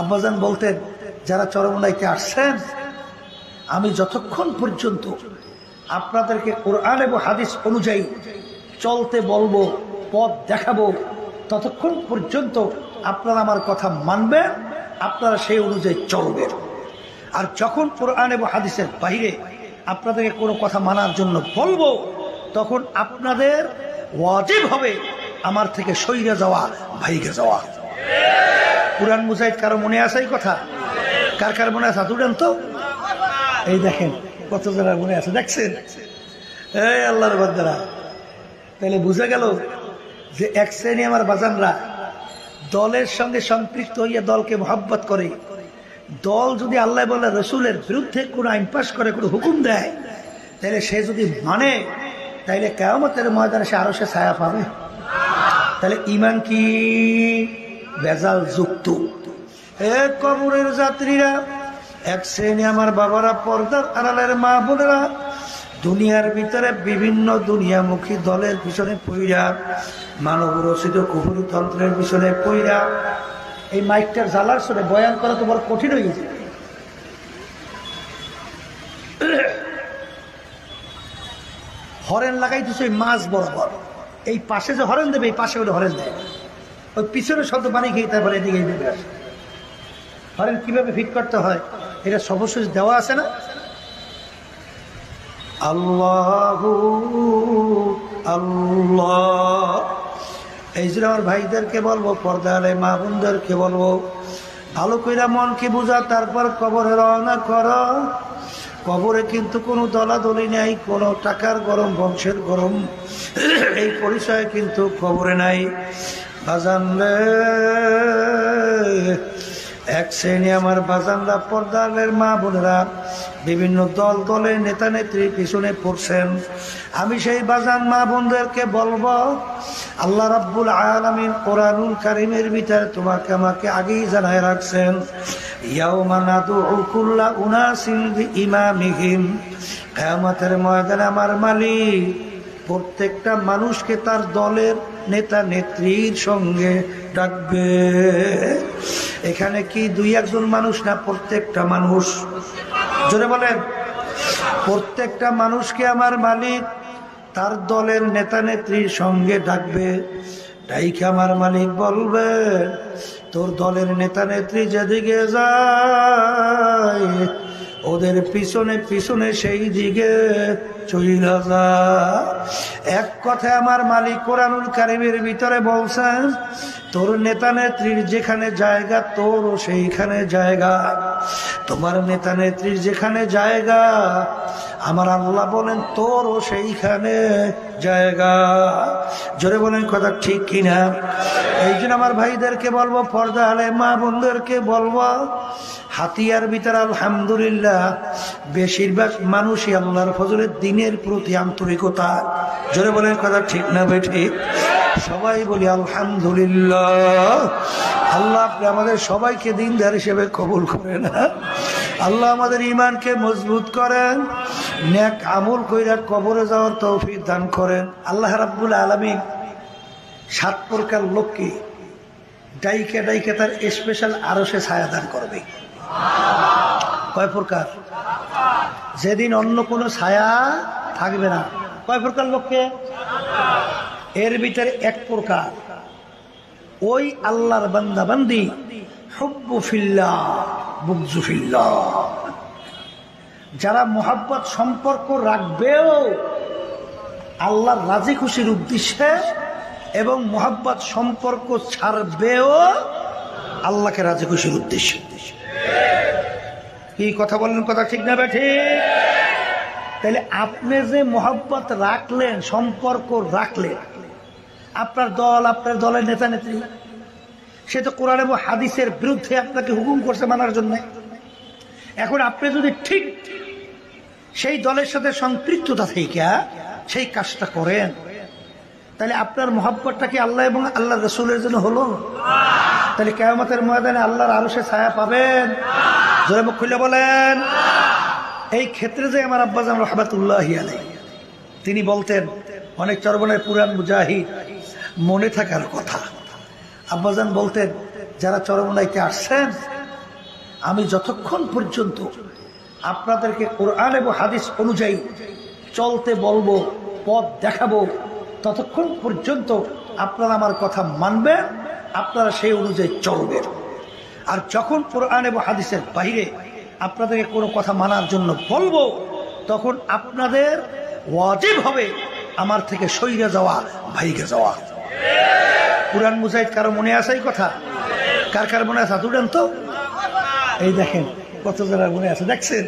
আব্বাজান বলতেন, যারা চরমনাইতে আসছেন, আমি যতক্ষণ পর্যন্ত আপনাদেরকে কোরআন এবং হাদিস অনুযায়ী চলতে বলব, পথ দেখাবো, ততক্ষণ পর্যন্ত আপনারা আমার কথা মানবেন, আপনারা সেই অনুযায়ী চলবেন। আর যখন কোরআন এবং হাদিসের বাইরে আপনাদেরকে কোনো কথা মানার জন্য বলব, তখন আপনাদের ওয়াজিব হবে আমার থেকে সইরে যাওয়া ভাইকে যাওয়া। কোরআন মুজাহিদ কারও মনে আছে এই কথা? কার কার মনে আছে? হাতুড়েন তো? এই দেখেন, কত জনের মনে আছে, দেখছেন? এই আল্লাহর বান্দারা তাহলে বুঝে গেল যে এক শ্রেণি আমার বাজানরা দলের সঙ্গে সম্পৃক্ত হইয়া দলকে মহাব্বত করে। দল যদি আল্লাহ বলে রসুলের বিরুদ্ধে কোনো আইন পাশ করে, কোনো হুকুম দেয় তাহলে সে যদি মানে তাইলে কেমতের ময়দানে সে আরও সে ছায়া পাবে। তাহলে ইমান কি? বেজাল যুক্ত এ কবরের যাত্রীরা, এক শ্রেণি আমার বাবারা পর্দার আড়ালের মা বোনেরা, দুনিয়ার ভিতরে বিভিন্ন দুনিয়ামুখী দলের পিছনে পইরা মানব রচিত কুহুরতন্ত্রের পিছনে পইরা এই মাইকটার জ্বালার সরে বয়ান করা তো বড় কঠিন হয়ে গেছে। হরেন লাগাই দিচ্ছে ওই মাছ বরাবর। এই পাশে যে হরেন দেবে, এই পাশে করে হরেন দেয়। ওই পিছনে শব্দ পানি খেয়ে তারপরে এদিকে এই দেবে আসে হরেন কীভাবে ফিট করতে হয়, এটা সর্বশেষ দেওয়া আছে না? আল্লাহ আল্লাহ। এই জন্য আমার ভাইদেরকে বলব, পর্দালে মা বোনদেরকে বলব, ভালো কইরা মনকে বুঝা, তারপর কবরে রওনা কর। কবরে কিন্তু কোনো দলাদলি নেই, কোনো টাকার গরম, বংশের গরম। এই পরিচয় কিন্তু কবরে নাই। বাজান রে। এক শ্রেণি আমার বাজানরা পর্দালের মা বোনেরা বিভিন্ন দল দলের নেতা নেত্রী পিছনে পড়ছেন। আমি সেই বাজান মা বোনদেরকে বলব, আল্লাহ রাব্বুল আলামিন কোরআনুল কারিমের ভিতরে তোমাকে আমাকে আগেই জানায় রাখছেন ময়দানে আমার মালিক প্রত্যেকটা মানুষকে তার দলের নেতা নেত্রীর সঙ্গে ডাকবে। এখানে কি দুই একজন মানুষ না প্রত্যেকটা মানুষ? জোরে বলেন। প্রত্যেকটা মানুষকে আমার মালিক, তার দলের নেতা নেত্রীর সঙ্গে ডাকবে। ডাইকে আমার মালিক বলবে, তোর দলের নেতা নেত্রী যেদিকে যায় ওদের পিছনে পিছনে সেই দিকে চইলা যা। এক কথা আমার মালিক কোরআনুল কারিমের ভিতরে বলছেন তোর নেতা নেত্রীর যেখানে জায়গা, তোরও সেইখানে জায়গা। তোমার নেতা নেত্রীর যেখানে জায়গা, আমার আল্লাহ বলেন তোরও সেইখানে জায়গা। জোরে বলেন কথা ঠিক কিনা? এই জন্য আমার ভাইদেরকে বলব, পর্দা আলে মা বোনদেরকে বলব, হাতিয়ার ভিতরে আলহামদুলিল্লাহ বেশিরভাগ মানুষই আল্লাহর ফজলের দিনের প্রতি আন্তরিকতা। জোরে বলেন কথা ঠিক না বে ঠিক সবাই বলি, আলহামদুলিল্লাহ। আল্লাহ আপনি আমাদের সবাইকে দিনদার হিসেবে কবুল করেন আল্লাহ আমাদের ইমানকে মজবুত করেন ন্যাক আমল কইরা কবরে যাওয়ার তৌফিক দান করেন। আল্লাহ রাব্বুল আলমিন সাত প্রকার লোককে ডাইকে ডাইকে তার স্পেশাল আরও সে ছায়া দান করবে। কয় প্রকার? যেদিন অন্য কোনো ছায়া থাকবে না। কয় প্রকার লোককে? এর ভিতরে এক প্রকার। ওই আল্লাহর বান্দা বান্দি হব্বু ফিল্লা বুকজু ফিল্লা যারা মোহাব্বত সম্পর্ক রাখবেও আল্লাহর রাজি খুশির উদ্দেশ্যে এবং মোহাব্বত সম্পর্ক ছাড়বেও আল্লাহকে রাজি খুশির উদ্দেশ্যে। কি কথা বললেন কথা ঠিক না বেঠে তাহলে আপনি যে মোহাব্বত রাখলেন, সম্পর্ক রাখলেন আপনার দল, আপনার দলের নেতা, নেত্রী। সে তো কোরআন এবং হাদিসের বিরুদ্ধে আপনাকে হুকুম করছে মানার জন্য। এখন আপনি যদি ঠিক সেই দলের সাথে সম্পৃক্ততা থেকে সেই কাজটা করেন, তাহলে আপনার মহাব্বতটা কি আল্লাহ এবং আল্লাহ রসুলের জন্য হলো? তাহলে কেয়ামতের ময়দানে আল্লাহর আরও সে ছায়া পাবেন। জোরে মুখ খুলে বলেন। এই ক্ষেত্রে যে আমার আব্বাজান রহমাতুল্লাহ আলাই তিনি বলতেন, অনেক চরবনের পুরান মুজাহিদ মনে থাকার কথা। আব্বাজান বলতেন যারা চরমনাইতে আসছেন, আমি যতক্ষণ পর্যন্ত আপনাদেরকে কোরআন এবং হাদিস অনুযায়ী চলতে বলব, পথ দেখাবো, ততক্ষণ পর্যন্ত আপনারা আমার কথা মানবেন, আপনারা সেই অনুযায়ী চলবেন। আর যখন কোরআন এবং হাদিসের বাইরে আপনাদেরকে কোনো কথা মানার জন্য বলব, তখন আপনাদের ওয়াজিব হবে আমার থেকে সইরে যাওয়া ভাইকে যাওয়া। কোরআন মুজাহিদ কারও মনে আছে এই কথা? কার কার মনে আছে? দুটান তো। এই দেখেন, কত জনের মনে আছে, দেখছেন?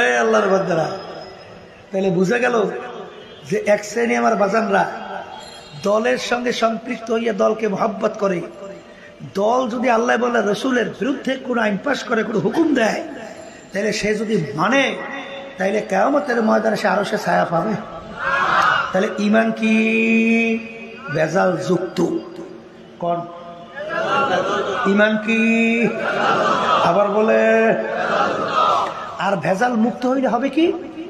এই আল্লাহর বান্দারা। তাহলে বুঝা গেল যে এক শ্রেণি আমার বাজানরা দলের সঙ্গে সম্পৃক্ত হইয়া দলকে মহাব্বত করে। দল যদি আল্লাহ বলে রসুলের বিরুদ্ধে কোনো আইন পাস করে, কোনো হুকুম দেয় তাহলে সে যদি মানে তাইলে কেমতের ময়দানে সে আরও সে ছায়া পাবে। তাহলে ইমান কি? ভেজাল যুক্ত কন। ইমান কি? আবার বলে, আর ভেজাল মুক্ত হইলে হবে কি?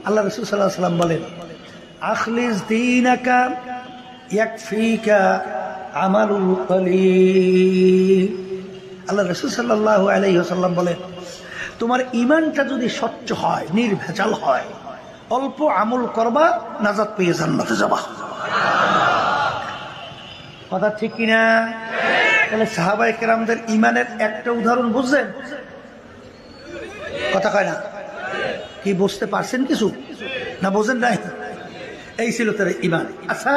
আল্লাহ রসুল সাল্লাহ সাল্লাম বলেন, আখলিস আমালুল কলিল আল্লাহ রসুল সাল্লাহ আলাইসাল্লাম বলেন, তোমার ইমানটা যদি স্বচ্ছ হয়, নির্ভেজাল হয়, অল্প আমল করবা নাজাদ পেয়ে জান্নাতে যাবা। কথা ঠিক কিনা? তাহলে সাহাবাই কেরামদের ইমানের একটা উদাহরণ বুঝলেন? কথা কয় না। কি বুঝতে পারছেন কিছু? না বোঝেন নাই? এই ছিল তার ইমান আচ্ছা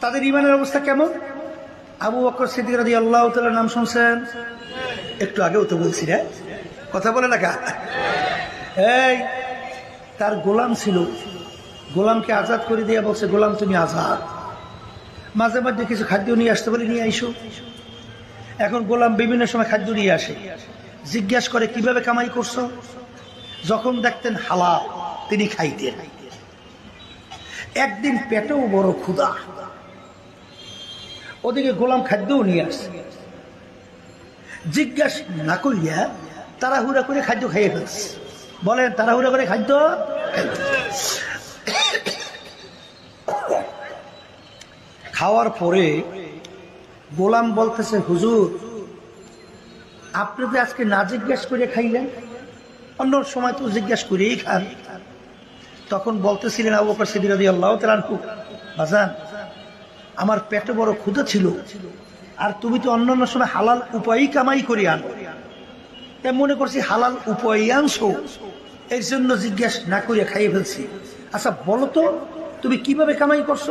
তাদের ইমানের অবস্থা কেমন? আবু বকর সিদ্দিক রাজি আল্লাহ তালার নাম শুনছেন? একটু আগেও তো বলছি রে। কথা বলে না এই, তার গোলাম ছিল। গোলামকে আজাদ করে দিয়ে বলছে, গোলাম, তুমি আজাদ। মাঝে মাঝে কিছু খাদ্য নিয়ে আসতে বলে নিয়ে আইসো। এখন গোলাম বিভিন্ন সময় খাদ্য নিয়ে আসে। জিজ্ঞাসা করে, কীভাবে কামাই করছ? যখন দেখতেন হালা তিনি খাইতেন। একদিন পেটেও বড় ক্ষুদা ওদিকে গোলাম খাদ্যও নিয়ে আসছে জিজ্ঞাসা না করিয়া তাড়াহুড়া করে খাদ্য খাইয়ে ফেলছে। বলেন, তাড়াহুড়া করে খাদ্য? খাওয়ার পরে গোলাম বলতেছে, হুজুর, আপনি তো আজকে না জিজ্ঞেস করে খাইলেন, অন্য সময় তো জিজ্ঞেস করেই খান। তখন বলতেছিলেন আবু বকর সিদ্দিক আল্লাহ বাজান, আমার পেটে বড় ক্ষুদা ছিল, আর তুমি তো অন্য অন্য সময় হালাল উপায়ই কামাই করে আনো। তাই মনে করছি হালাল উপায়ই আনছো, এর জন্য জিজ্ঞেস না করিয়া খাইয়ে ফেলছি। আচ্ছা বলো তো, তুমি কীভাবে কামাই করছ?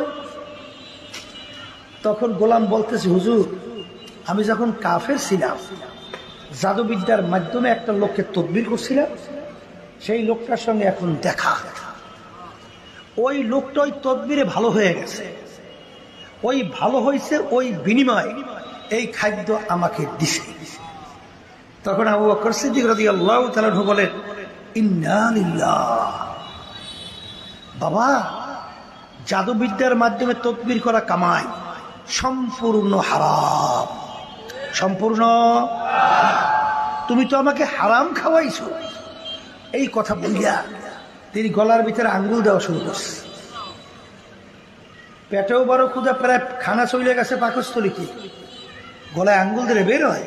তখন গোলাম বলতেছি, হুজুর, আমি যখন কাফের ছিলাম, জাদুবিদ্যার মাধ্যমে একটা লোককে তদবির করছিলাম, সেই লোকটার সঙ্গে এখন দেখা। ওই লোকটা ওই তদবিরে ভালো হয়ে গেছে। ওই ভালো হয়েছে, ওই বিনিময় এই খাদ্য আমাকে দিছে। তখন আবু বকর সিদ্দিক রাদিয়াল্লাহু তাআলা বলেন বাবা, জাদুবিদ্যার মাধ্যমে তদবির করা কামাই। সম্পূর্ণ হারাম। সম্পূর্ণ তুমি তো আমাকে হারাম খাওয়াইছো। এই কথা বলিয়া তিনি গলার ভিতরে আঙ্গুল দেওয়া শুরু করছে। পেটেও বড় ক্ষুদা প্রায় খানা চলে গেছে পাকস্থলিতে। গলায় আঙ্গুল দিলে বের হয়।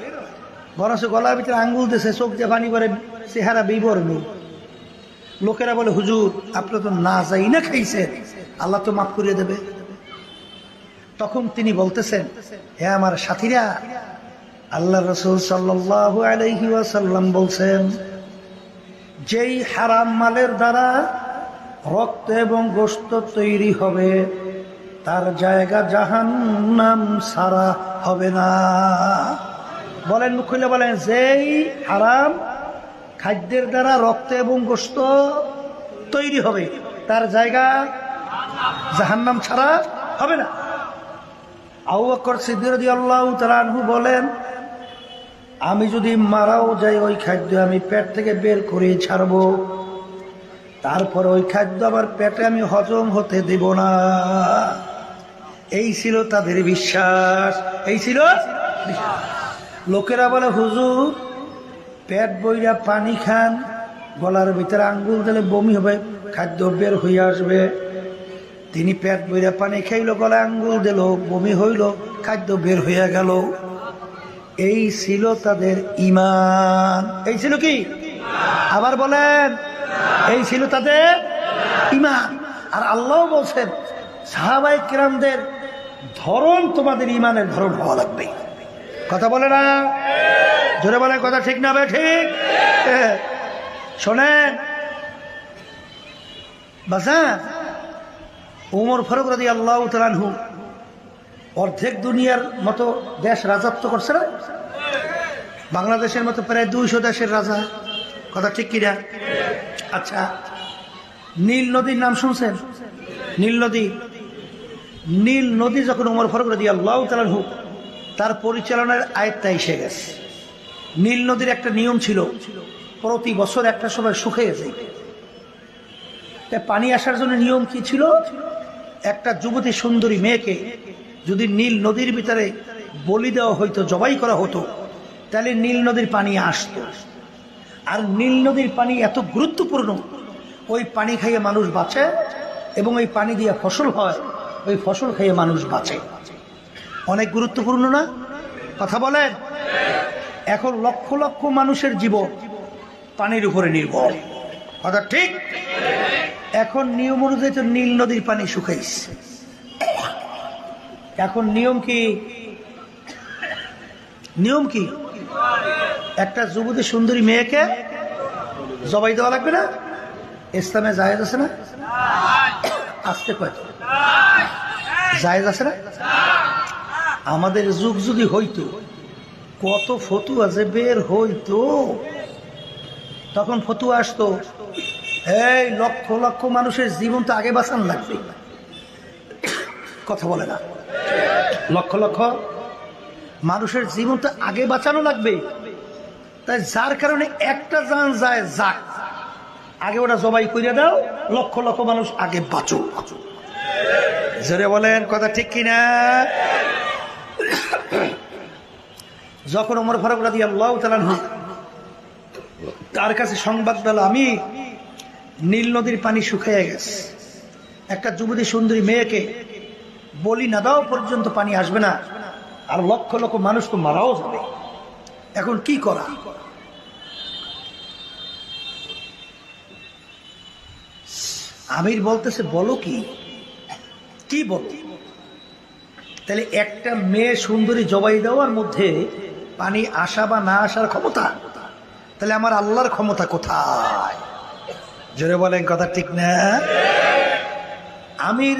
বরঞ্চ গলার ভিতরে আঙ্গুল দিয়েছে চোখ দিয়ে পানি করে চেহারা বিবর্ণ। লোকেরা বলে, হুজুর, আপনি তো না যাই না খাইছেন। আল্লাহ তো মাফ করিয়ে দেবে। তখন তিনি বলতেছেন, হে আমার সাথীরা, আল্লাহ রসুল ওয়াসাল্লাম বলছেন, যেই হারাম মালের দ্বারা রক্ত এবং গোস্ত তৈরি হবে, তার জায়গা জাহান নাম সারা হবে না। বলেন, মুখ খুলে বলেন, যেই হারাম খাদ্যের দ্বারা রক্ত এবং গোস্ত তৈরি হবে, তার জায়গা জাহান্নাম ছাড়া হবে না। আল্লাহ বলেন, আমি যদি মারাও যাই, ওই খাদ্য আমি পেট থেকে বের করে ছাড়ব। তারপর ওই খাদ্য আবার পেটে আমি হজম হতে দেব না। এই ছিল তাদের বিশ্বাস। এই ছিল লোকেরা বলে, হুজুর, পেট বইরা পানি খান, গলার ভিতরে আঙ্গুল দিলে বমি হবে, খাদ্য বের হয়ে আসবে। তিনি পেট বইরা পানি খাইল, গলায় আঙ্গুল দিল, বমি হইল, খাদ্য বের হইয়া গেল। এই ছিল তাদের ইমান এই ছিল কি? আবার বলেন, এই ছিল তাদের ইমান আর আল্লাহ বলছেন সাহাবাই কিরামদের ধরন তোমাদের ইমানের ধরন হওয়া লাগবে। কথা বলে না? জোরে বলে কথা ঠিক না বে ঠিক। শোনেন বাসা উমর ফারুক রাজি আল্লাহ তালানহু অর্ধেক দুনিয়ার মতো দেশ রাজত্ব করছে না? বাংলাদেশের মতো প্রায় দুইশো দেশের রাজা। কথা ঠিক কিনা? আচ্ছা নীল নদীর নাম শুনছেন? নীল নদী। নীল নদী যখন উমর ফারুক রাজি আল্লাহ তালানহু তার পরিচালনার আয়ত্তা এসে গেছে। নীল নদীর একটা নিয়ম ছিল, প্রতি বছর একটা সময় শুকিয়ে যায়। তা পানি আসার জন্য নিয়ম কি ছিল? একটা যুবতী সুন্দরী মেয়েকে যদি নীল নদীর ভিতরে বলি দেওয়া হইতো, জবাই করা হতো, তাহলে নীল নদীর পানি আসতো। আর নীল নদীর পানি এত গুরুত্বপূর্ণ, ওই পানি খাইয়ে মানুষ বাঁচে এবং ওই পানি দিয়ে ফসল হয়, ওই ফসল খাইয়ে মানুষ বাঁচে। অনেক গুরুত্বপূর্ণ না? কথা বলেন? এখন লক্ষ লক্ষ মানুষের জীবন পানির উপরে নির্ভর। কথা ঠিক এখন নিয়ম অনুযায়ী তো নীল নদীর পানি শুকাইছে। এখন নিয়ম কি? নিয়ম কি? একটা যুবতী সুন্দরী মেয়েকে জবাই দেওয়া লাগবে না? ইসলামে জায়েজ আছে না? আসতে কয়? জায়েজ আছে না? আমাদের যুগ যদি হইতো, কত ফতুয়া যে বের হইতো। তখন ফতুয়া আসতো, এই লক্ষ লক্ষ মানুষের জীবন তো আগে বাঁচান লাগবে। কথা বলে না। লক্ষ লক্ষ মানুষের জীবন তো আগে বাঁচানো লাগবে। তাই যার কারণে একটা যান যায়, যাক। আগে ওটা জবাই করে দাও, লক্ষ লক্ষ মানুষ আগে বাঁচুক। জোরে বলেন, কথা ঠিক কিনা? যখন ওমর ফারুক রাজি আল্লাহ তালানহু তার কাছে সংবাদ পেল, আমি নীল নদীর পানি শুকিয়ে গেছে। একটা যুবতী সুন্দরী মেয়েকে বলি না দাও পর্যন্ত পানি আসবে না, আর লক্ষ লক্ষ মানুষ তো মারাও যাবে। এখন কি করা? আমির বলতেছে, বলো কি? কি বল? তাহলে একটা মেয়ে সুন্দরী জবাই দেওয়ার মধ্যে পানি আসা বা না আসার ক্ষমতা? তাহলে আমার আল্লাহর ক্ষমতা কোথায়? জোরে বলেন কথা ঠিক না? আমির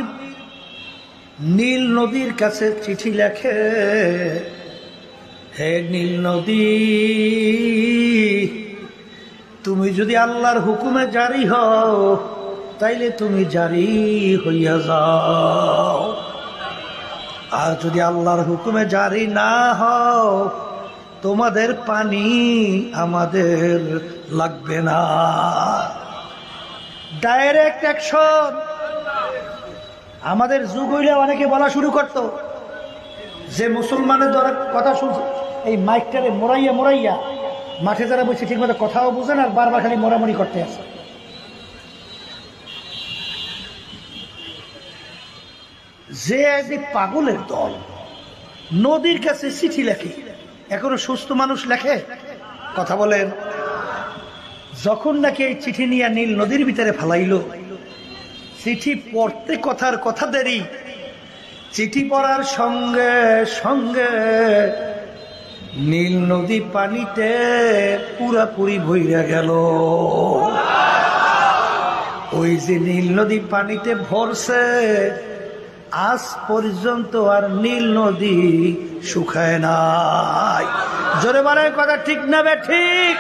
নীল নদীর কাছে চিঠি লেখে, হে নীল নদী, তুমি যদি আল্লাহর হুকুমে জারি হও, তাইলে তুমি জারি হইয়া যাও। আর যদি আল্লাহর হুকুমে জারি না হও তোমাদের পানি আমাদের লাগবে না। ডাইরেক্ট অ্যাকশন আমাদের যুগ হইলে অনেকে বলা শুরু করত, যে মুসলমানের দ্বারা কথা শুনছে এই মাইকটারে মোরাইয়া মোরাইয়া মাঠে যারা বসে ঠিক মতো কথাও বুঝেন আর বারবার খালি মোরামরি করতে যে যে পাগলের দল, নদীর কাছে চিঠি লেখে এখনও সুস্থ মানুষ লেখে? কথা বলেন। যখন নাকি এই চিঠি নিয়ে নীল নদীর ভিতরে ফেলাইলো, চিঠি পড়তে কথার কথা দেরি। চিঠি পড়ার সঙ্গে সঙ্গে নীল নদী পানিতে পুরাপুরি ভইরা গেল। ওই যে নীল নদী পানিতে ভরছে আজ পর্যন্ত আর নীল নদী শুকায় নাই। জোরে বাড়ায় কথা ঠিক না বে, ঠিক?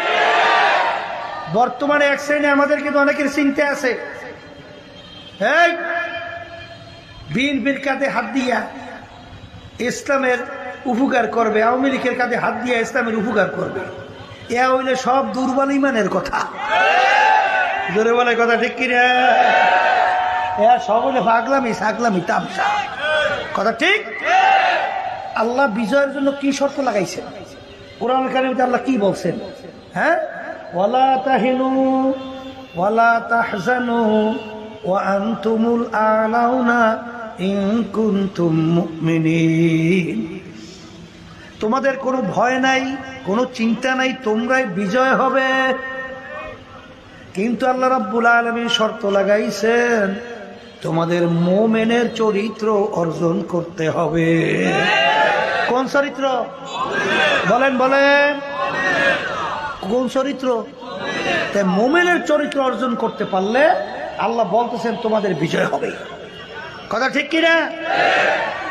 বর্তমানে এক শ্রেণি আমাদের কিন্তু অনেকের চিনতে আছে। এই, বিএনপির কাঁধে হাত দিয়া ইসলামের উপকার করবে, আওয়ামী লীগের কাঁধে হাত দিয়া ইসলামের উপকার করবে। এ হইলে সব দুর্বল ইমানের কথা। জোরে বলে কথা ঠিক কিনা? এরা সকলে ফাগলামি সাগলামি, তামসা। কথা ঠিক? আল্লাহ বিজয়ের জন্য কি শর্ত লাগাইছেন? কোরআন কারিমতে আল্লাহ কি বলছেন? হ্যাঁ? ওয়ালা তাহিনু, ওয়ালা তাহজানু, ওয়া আনতুমুল আলাউনা ইন কুনতুম মুমিনিন। তোমাদের কোনো ভয় নাই, কোনো চিন্তা নাই, তোমরাই বিজয় হবে। কিন্তু আল্লাহ রাব্বুল আলামিন শর্ত লাগাইছেন তোমাদের মোমেনের চরিত্র অর্জন করতে হবে। কোন চরিত্র? বলেন বলেন। কোন চরিত্র? মোমেনের চরিত্র অর্জন করতে পারলে আল্লাহ বলতেছেন তোমাদের বিজয় হবে। কথা ঠিক কিনা?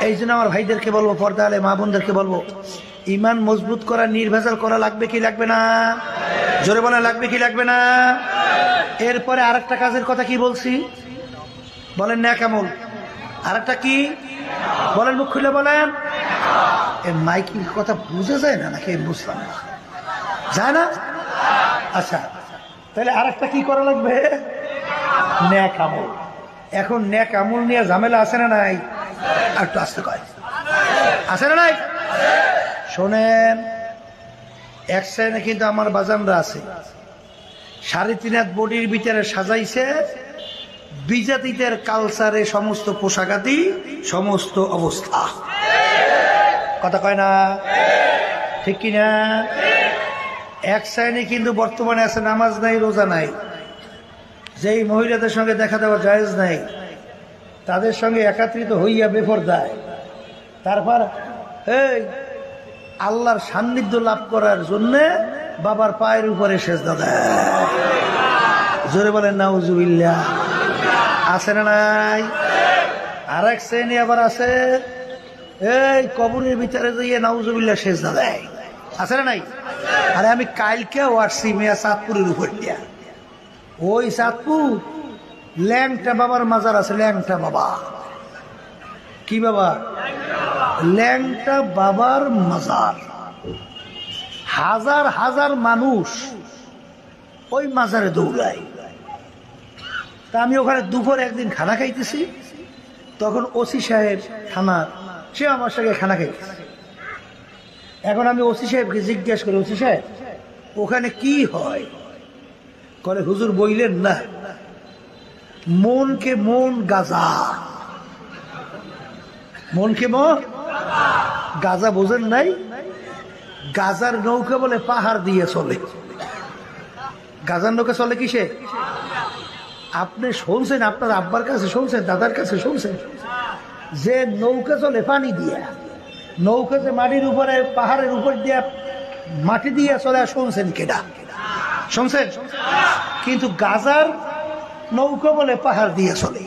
এই জন্য আমার ভাইদেরকে বলব পর্দা আলে মা বোনদেরকে বলব, ইমান মজবুত করা, নির্ভেজাল করা লাগবে কি লাগবে না? জোরে বলা লাগবে কি লাগবে না? এরপরে আরেকটা কাজের কথা কি বলছি? বলেন ন্যাক আমল আর একটা কি? বলেন মুখ খুলে বলেন। এ মাইকিং কথা বুঝে যায় না নাকি? বুঝলাম না। যায় না? আচ্ছা তাহলে আর একটা কি করা লাগবে? ন্যাক আমল। এখন ন্যাক আমল নিয়ে ঝামেলা আছে না নাই? আর একটু আসতে কয়। আছে না নাই? শোনেন, এক সাইডে কিন্তু আমার বাজানরা আছে। সাড়ে তিন হাত বডির ভিতরে সাজাইছে বিজাতিদের কালচারে সমস্ত পোশাকাতি সমস্ত অবস্থা। কথা কয় না? ঠিক কিনা? এক সাইডে কিন্তু বর্তমানে আছে, নামাজ নাই, রোজা নাই। যেই মহিলাদের সঙ্গে দেখা দেওয়া জায়েজ নাই, তাদের সঙ্গে একাত্রিত হইয়া বেফর দেয় তারপর, এই, আল্লাহর সান্নিধ্য লাভ করার জন্যে বাবার পায়ের উপরে সেজদা দেয়। জোরে বলেন নাউজুবিল্লা আছে না নাই? আর এক শ্রেণি আবার আছে। এই কবরের ভিতরে দিয়ে নাউজুবিল্লা সেজদা দেয়। আছে না নাই? আরে আমি কালকেও আসছি মেয়া চাঁদপুরের উপর দিয়া। ওই চাঁদপুর, ল্যাংটা বাবার মাজার আছে, ল্যাংটা বাবা। কি বাবা? ল্যাংটা বাবার মাজার। হাজার হাজার মানুষ ওই মাজারে দৌড়ায়। তা আমি ওখানে দুপুর একদিন খানা খাইতেছি। তখন ওসি সাহেব থানার, সে আমার সঙ্গে খানা খাইতেছে। এখন আমি ওসি সাহেবকে জিজ্ঞেস করি, ওসি সাহেব, ওখানে কি হয়? করে হুজুর বইলেন না। মনকে মন গাজা। মনকে মন গাজা বোঝেন নাই? গাজার নৌকা বলে পাহাড় দিয়ে চলে। গাজার নৌকা চলে কিসে? আপনি শুনছেন, আপনার আব্বার কাছে শুনছেন, দাদার কাছে শুনছেন? যে নৌকা চলে পানি দিয়া, নৌকা যে মাটির উপরে, পাহাড়ের উপর দিয়া মাটি দিয়ে চলে শুনছেন কেডা? শুনছেন? কিন্তু গাজার নৌকা বলে পাহাড় দিয়ে চলে।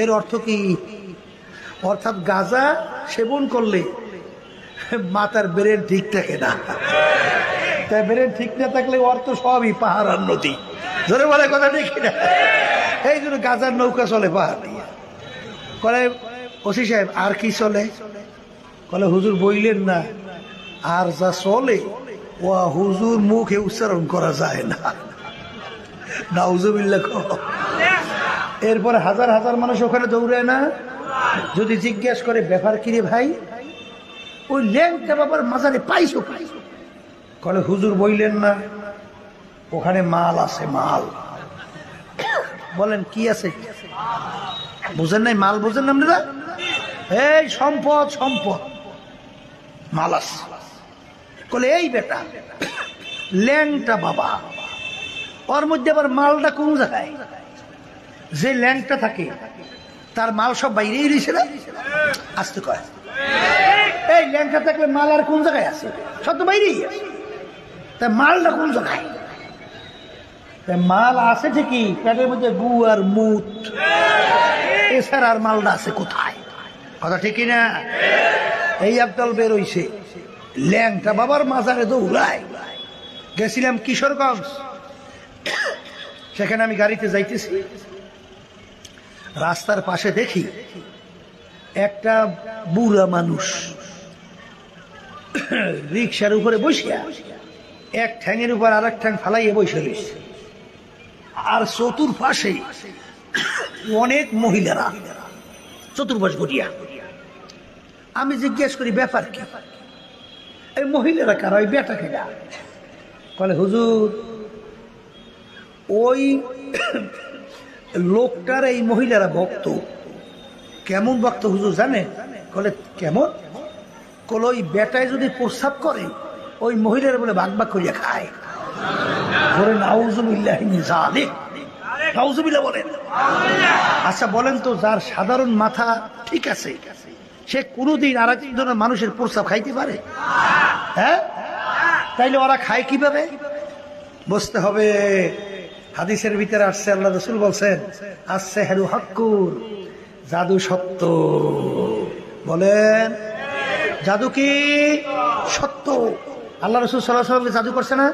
এর অর্থ কি? অর্থাৎ গাজা সেবন করলে মাথার ব্রেন ঠিক থাকে না। তাই ব্রেন ঠিক না থাকলে অর্থ সবই পাহাড় আর নদী। ধরে বলে কথা দেখি না এই জন্য গাজার নৌকা চলে পাহাড় কলে ওসি সাহেব, আর কি চলে? কলে, হুজুর বইলেন না। আর যা চলে, ও হুজুর মুখে উচ্চারণ করা যায় না। নাউজুবিল্লা এরপরে হাজার হাজার মানুষ ওখানে দৌড়ায় না? যদি জিজ্ঞেস করে, ব্যাপার কিরে ভাই? ওই ল্যাংটা বাবার মাজারে পাইছো পাইছো কলে, হুজুর বইলেন না। ওখানে মাল আছে, মাল। বলেন, কি আছে? বুঝেন নাই? মাল বুঝেন না আপনারা? এই সম্পদ সম্পদ। মাল আছে। কলে এই বেটা, ল্যাংটা বাবা। ওর মধ্যে আবার মালটা কোন জায়গায়? যে ল্যাংটা থাকে, তার মাল সব বাইরেই রয়েছে না? আসতে কয়। এই ল্যাংটা থাকলে মাল আর কোন জায়গায় আছে? সব তো বাইরেই আছে। তা মালটা কোন জায়গায়? মাল আছে ঠিকই, পেটের মধ্যে গু আর মুট এছাড়া আর মালটা আছে কোথায়? কথা ঠিকই না? এই একদল বেরোইছে ল্যাংটা বাবার মাজারে দৌড়ায়। গেছিলাম কিশোরগঞ্জ। সেখানে আমি গাড়িতে যাইতেছি। রাস্তার পাশে দেখি একটা বুড়া মানুষ রিক্সার উপরে বসিয়া এক ঠ্যাঙের উপর আর এক ঠ্যাং ফালাইয়ে বসে রয়েছে। আর চতুর্পাশে অনেক মহিলারা। চতুর্পাশ গটিয়া আমি জিজ্ঞেস করি, ব্যাপার কি? এই মহিলারা কারা? ওই বেটা কেনা বলে হুজুর, ওই লোকটার এই মহিলারা ভক্ত। কেমন ভক্ত হুজুর জানে বলে কেমন? কল, ওই বেটায় যদি প্রস্রাব করে, ওই মহিলারা বলে বাগ বাগ করিয়া খায়। ধরে বলেন। আচ্ছা বলেন তো, যার সাধারণ মাথা ঠিক আছে, সে কোনোদিন আর একজনের মানুষের প্রস্রাব খাইতে পারে? হ্যাঁ? তাইলে ওরা খায় কীভাবে? বসতে হবে। হাদিসের ভিতরে আসছে, আল্লাহ রসুল বলছেন আসছে হেরু হক্কুর, জাদু সত্য। বলেন, জাদু কি সত্য? আল্লাহ রসুল সাল্লাহ জাদু করছে না?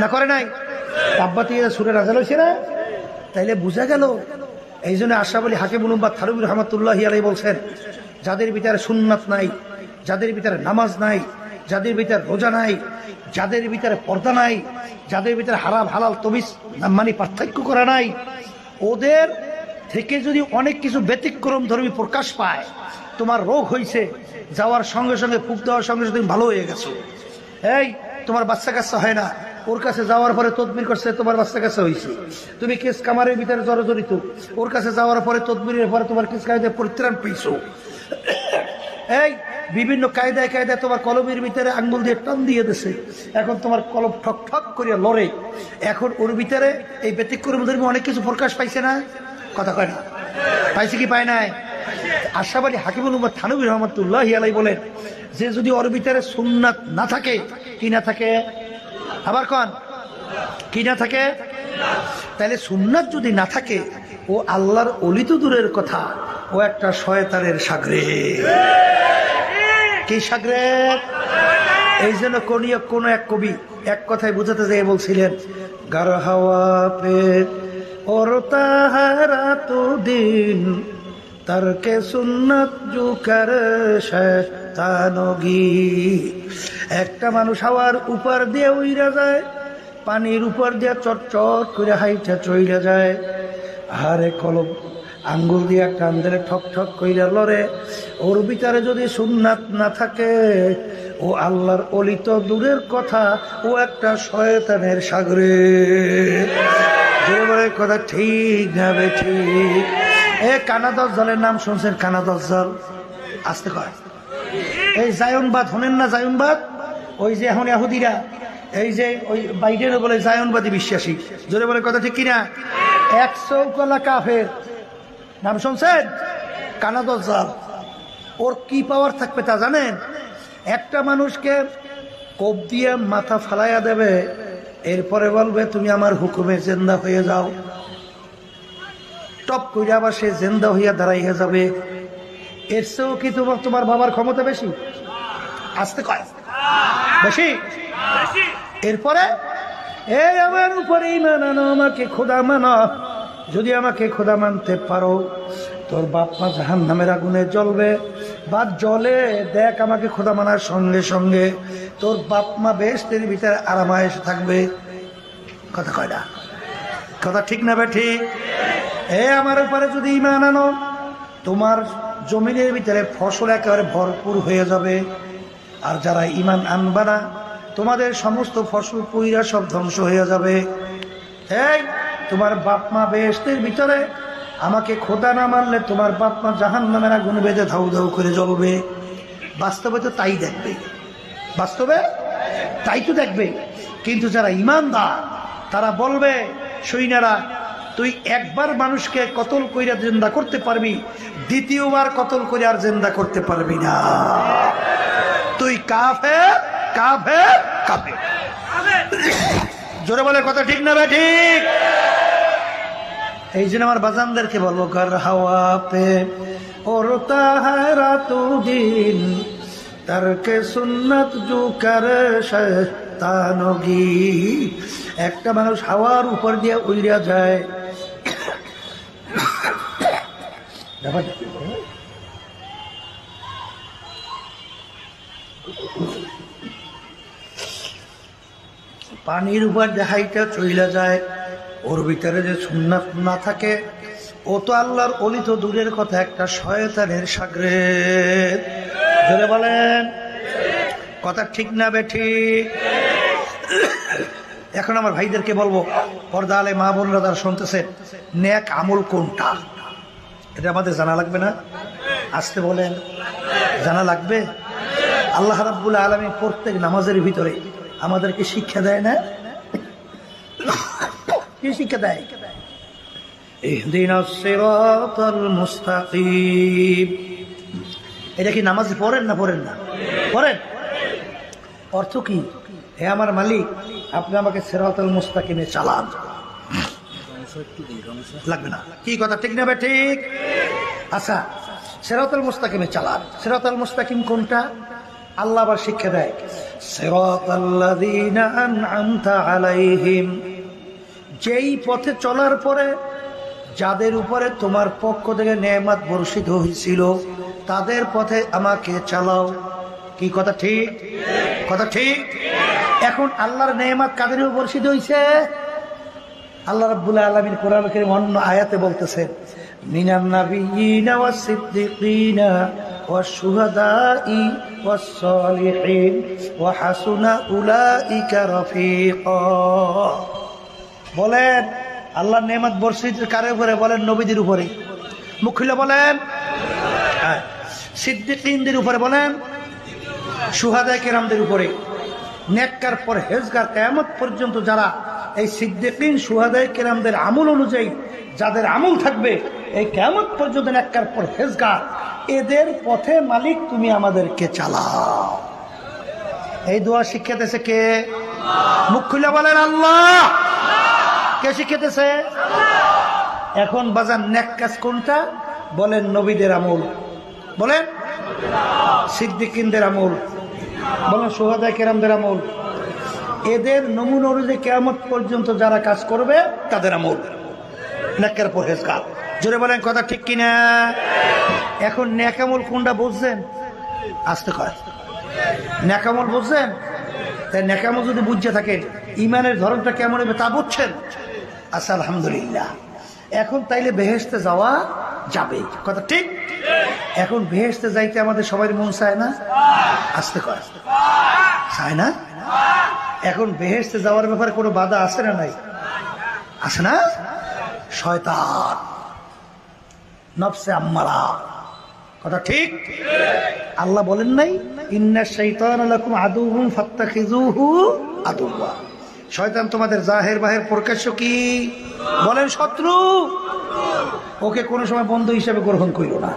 না করে নাই? আব্বা আব্বাতি সুরে রাজা লইছে না? তাইলে বোঝা গেল। এই জন্য আশরাফ আলী হাকিমুল উম্বাদ থারুবির রহমতুল্লাহ আলাই বলছেন, যাদের ভিতরে সুন্নাত নাই, যাদের ভিতরে নামাজ নাই, যাদের ভিতরে রোজা নাই, যাদের ভিতরে পর্দা নাই, যাদের ভিতরে হারাম, হালাল, তবিস মানে পার্থক্য করা নাই, ওদের থেকে যদি অনেক কিছু ব্যতিক্রম ধর্মী প্রকাশ পায়, তোমার রোগ হয়েছে যাওয়ার সঙ্গে সঙ্গে ফুক দেওয়ার সঙ্গে সঙ্গে ভালো হয়ে গেছো। এই, তোমার বাচ্চা কাচ্চা হয় না। ওর কাছে যাওয়ার পরে তদবির করছে, তোমার বাচ্চা কাছে হয়েছে তুমি কেস কামারের ভিতরে জড়জড়িত ওর কাছে যাওয়ার পরে তদবিরের পরে তোমার কেস কায়দে পরিত্রাণ পেয়েছ এই, বিভিন্ন কায়দায় কায়দায় তোমার কলমের ভিতরে আঙ্গুল দিয়ে টান দিয়ে দিছে। এখন তোমার কলম ঠক ঠক করিয়া লড়ে। এখন ওর ভিতরে এই ব্যতিক্রম ধর্মী অনেক কিছু প্রকাশ পাইছে না? কথা কয় না। পাইছে কি পায় নাই? আশাবাদী হাকিমুল উম্মদ থানবী রহমতুল্লাহ আলাই বলেন, যে যদি ওর ভিতরে সুন্নাত না থাকে, কি না থাকে? আবার কন। কি না থাকে? তাহলে সুন্নাত যদি না থাকে, ও আল্লাহর অলিত দূরের কথা, ও একটা শয়তানের সাগরে। কি সাগরে? এই জন্য কোনীয় কোন এক কবি এক কথায় বুঝাতে যেয়ে বলছিলেন গার হাওয়া পেট ওর তাহারা তো দিন তার কে সুন্নত জুকার শয়তানগী। একটা মানুষ হাওয়ার উপর দিয়ে উইরা যায়, পানির উপর দিয়ে চটচট করে হাইটা চইরা যায়। হারে কলম, আঙ্গুল দিয়া কান ধরে ঠক ঠক কইরা লড়ে। ওর ভিতরে যদি সুন্নাত না থাকে, ও আল্লাহর অলিত দূরের কথা, ও একটা শয়তানের সাগরে। কথা ঠিক যাবে ঠিক। এ কানাদস জলের নাম শুনছেন কানাদস জল আসতে কয়। এই জায়নবাদ হনেন না জায়নবাদ? ওই যে এখন ইয়াহুদিরা এই যে ওই বাইডেনও বলে জায়নবাদী বিশ্বাসী। জোরে বলে কথা ঠিক কিনা? একশো কলা কাফের। নাম শুনছেন? কানাদস জাল ওর কি পাওয়ার থাকবে তা জানেন? একটা মানুষকে কোপ দিয়ে মাথা ফালাইয়া দেবে, এরপরে বলবে, তুমি আমার হুকুমে জেন্দা হয়ে যাও। টপ কইরা আবার সে জেন্দা হইয়া দাঁড়াইয়া যাবে। এর চেয়েও কি তোমার তোমার বাবার ক্ষমতা বেশি? আসতে কয়। বেশি এরপরে এই আমার উপরে ইমান আনো, আমাকে খোদা মানো। যদি আমাকে খোদা মানতে পারো, তোর বাপ মা জাহান নামের আগুনে জ্বলবে। বা জলে দেখ আমাকে খোদা মানার সঙ্গে সঙ্গে তোর বাপ মা বেশ তের ভিতরে আরামায়েশ থাকবে। কথা কয় না। কথা ঠিক না ঠিক? এ আমার উপরে যদি ইমান আনো, তোমার জমিনের ভিতরে ফসল একেবারে ভরপুর হয়ে যাবে। আর যারা ইমান আনবা না, তোমাদের সমস্ত ফসল পুইরা সব ধ্বংস হয়ে যাবে। এই, তোমার বাপ মা ভিতরে আমাকে খোদা না মানলে তোমার বাপ মা জাহান নামের আগুন বেঁধে ধাউ ধাউ করে জ্বলবে। বাস্তবে তো তাই দেখবে। বাস্তবে? তাই তো দেখবে। কিন্তু যারা ইমানদার তারা বলবে, সৈন্যরা, তুই একবার মানুষকে কতল কইরা জেন্দা করতে পারবি, দ্বিতীয়বার কতল করে আর জেন্দা করতে পারবি না। তুই কাফে কাফে কাফে জোরে বলে কথা ঠিক না বে ঠিক? এই জন্য আমার বাজানদেরকে বলব, ঘর হাওয়া পে, ওর তাহারা তু দিন তারকে সুন্নত জু কর একটা মানুষ হাওয়ার উপর দিয়ে উড়িয়া যায়। পানির উপর দেখাইটা চইলা যায়। ওর ভিতরে যে সুন্নাত না থাকে, ও তো আল্লাহর অলিত দূরের কথা, একটা শয়তানের সাগরে। জোরে বলেন। কথা ঠিক না বেঠি এখন আমার ভাইদেরকে বলব পর্দা আলে মা বোনরা তারা শুনতেছে ন্যাক আমল কোনটা? এটা আমাদের জানা লাগবে না? আসতে বলেন। জানা লাগবে? আল্লাহ রাব্বুল আলমী প্রত্যেক নামাজের ভিতরে আমাদেরকে শিক্ষা দেয় না? কি শিক্ষা দেয়? এটা কি নামাজ পড়েন না পড়েন না? পড়েন। অর্থ কি? হে আমার মালিক, আপনি আমাকে সেরাতাল মুস্তাকিমে চালান। লাগবে না। কি কথা? ঠিক নেবে ঠিক। আচ্ছা সেরাতাল মুস্তাকিমে চালান। সেরাতাল মুস্তাকিম কোনটা? আল্লাহ আবার শিক্ষা দেয়। সেরাতাল্লাযীনা আন'আমতা আলাইহিম, যেই পথে চলার পরে যাদের উপরে তোমার পক্ষ থেকে নেয়ামত বর্ষিত হয়েছিল, তাদের পথে আমাকে চালাও। কি কথা ঠিক? কথা ঠিক? এখন আল্লাহর নেয়ামত কাদের উপর বর্ষিত হয়েছে আল্লাহ রাব্বুল আলামিন কোরআন কারীম অন্য আয়াতে বলতেছেন বলেন আল্লাহ নেয়ামত বর্ষিত কার উপরে, বলেন নবীদের উপরে। মুখ খুলে বলেন। হ্যাঁ। সিদ্দিকিনদের উপরে বলেন সুহাদায় কেরামদের উপরে। নেককার পর হেজগার কেয়ামত পর্যন্ত যারা এই সিদ্দিকিন সুহাদায় কেরামদের আমল অনুযায়ী, যাদের আমল থাকবে এই কেমন পর্যন্ত নেককার পর হেজগার এদের পথে মালিক তুমি আমাদেরকে চালাও। এই দোয়া শিক্ষাতেছে কে? মুখ খুলে বলেন আল্লাহ। কে শিক্ষাতেছে এখন বাজার নেক কাজ কোনটা? বলেন নবীদের আমল। বলেন? সিদ্দিকিনদের আমল। বলেন সোহাদায় কেরামদের আমল। এদের নমুন অনুযায়ী কেয়ামত পর্যন্ত যারা কাজ করবে, তাদের আমল। নেকের পরহেজগার। জোরে বলেন কথা ঠিক কিনা? এখন নেকামল কোনটা বুঝছেন? আসতে কয় ন্যাকামল বুঝছেন? তাই ন্যাকামল যদি বুঝতে থাকেন ইমানের ধরনটা কেমন হবে তা বুঝছেন? আচ্ছা আলহামদুলিল্লাহ। এখন তাইলে বেহেস্তে যাওয়া যাবে। কথা ঠিক? এখন বেহেস্তে যাইতে আমাদের সবাই মন চায় না? আসতে কয় চায় না? এখন বেহেস্তে যাওয়ার ব্যাপারে কোনো বাধা আছে না নাই? আছে না? শয়তান। নফসে আম্মারা। কথা ঠিক? আল্লাহ বলেন নাই ইন্না শাইতান লাকুম আদুহুম ফাত্তাখিজুহু আদুওয়া। শয়তান তোমাদের জাহের বাহের প্রকাশ্য কি? বলেন শত্রু। ওকে কোনো সময় বন্ধু হিসেবে গ্রহণ করিল না।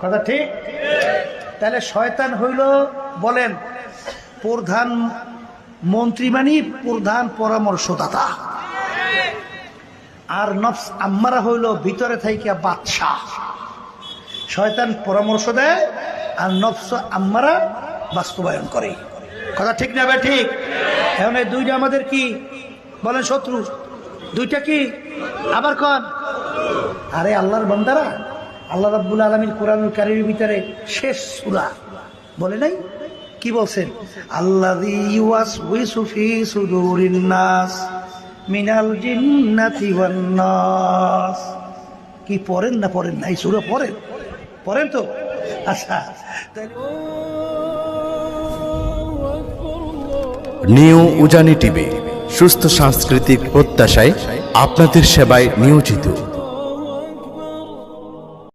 কথা ঠিক? তাহলে শয়তান হইল বলেন প্রধান মন্ত্রী মানি প্রধান পরামর্শদাতা। আর নফস আম্মারা হইল ভিতরে থাইকা বাদশাহ। শয়তান পরামর্শ দেয় আর নফস আম্মারা বাস্তবায়ন করে। কথা ঠিক না ভাই ঠিক? এখন এই দুইটা আমাদের কি? বলেন শত্রু। দুইটা কি? আবার কন। আরে আল্লাহর বন্দারা, আল্লাহ রাব্বুল আলমীর কোরআনুল কারিমের ভিতরে শেষ সুরা। বলে নাই? কি বলছেন? আল্লাহ মিনাল কি পড়েন না পড়েন না? এই সুরা পড়েন? পড়েন তো? আচ্ছা। নিউ উজানি টিভি, সুস্থ সাংস্কৃতিক প্রত্যাশায় আপনাদের সেবায় নিয়োজিত।